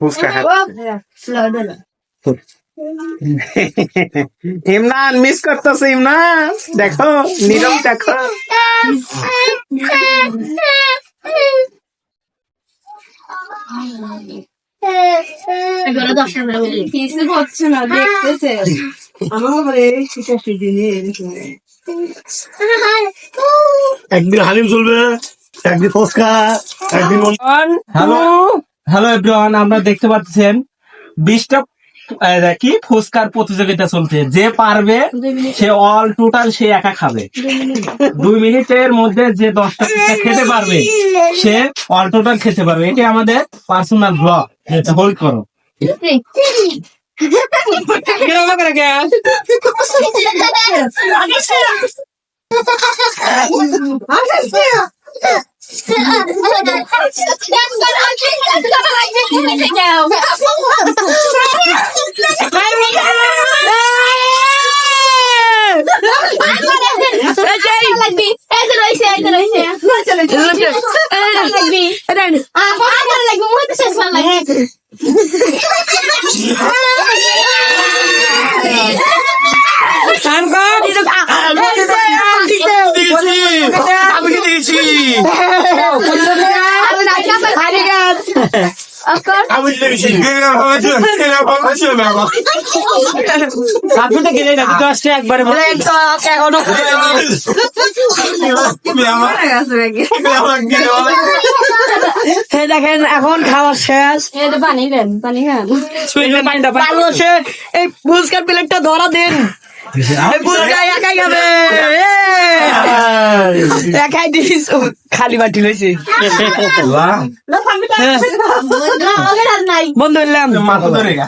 Fuchka Imran miss করতেছে ইমরান দেখো নীরব দেখো। একদিন হালিম চলবে একদিন ফুচকা একদিন হ্যালো? হ্যালো এভরিওয়ান আমরা দেখতে পাচ্ছেন বিশটা কি ফুচকার প্রতিযোগিতা চলছে যে পারবে সে অল টোটাল সে একা খাবে দুই মিনিটের মধ্যে যে দশটা ফুচকা খেতে পারবে সে অল টোটাল খেতে পারবে এটি আমাদের পার্সোনাল ব্লগ হোল্ড করো? আমি কি দিয়েছি আপনি তো আসছে একবারে দেখেন এখন খাওয়া শেষ। পানি দেন পানি খান। এই পুরস্কার প্লেটটা ধরা দিন। একাই! দিস খালি বাটি লইছে। বন্ধু এলাম মাথা ধরে গা।